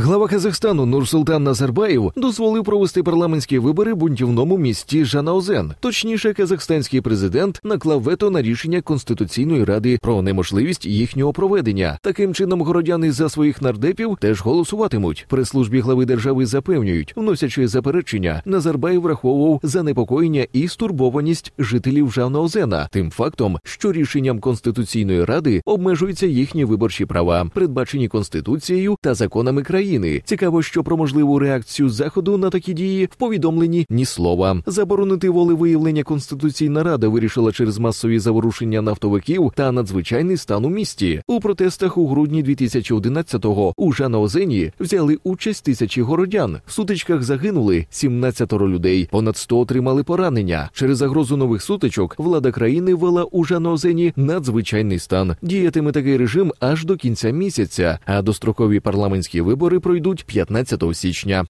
Глава Казахстану Нурсултан Назарбаєв дозволив провести парламентські вибори бунтівному місті Жанаузен. Точніше, казахстанський президент наклав вето на рішення Конституційної ради про неможливість їхнього проведення. Таким чином, городяни за своїх нардепів теж голосуватимуть. При службі глави держави запевнюють, вносячи заперечення, Назарбаєв враховував занепокоєння і стурбованість жителів Жанаузена тим фактом, що рішенням Конституційної ради обмежуються їхні виборчі права, передбачені конституцією та законами країни. Цікаво, що про можливу реакцію заходу на такі дії в повідомленні ні слова. Заборонити волевиявлення Конституційна рада вирішила через масові заворушення нафтовиків та надзвичайний стан у місті. У протестах у грудні 2011-го у Жанаозені взяли участь тисячі городян. В сутичках загинули 17 людей, понад 100 отримали поранення. Через загрозу нових сутичок влада країни ввела у Жанаозені надзвичайний стан. Діятиме такий режим аж до кінця місяця, а дострокові парламентські вибори пройдуть 15 січня.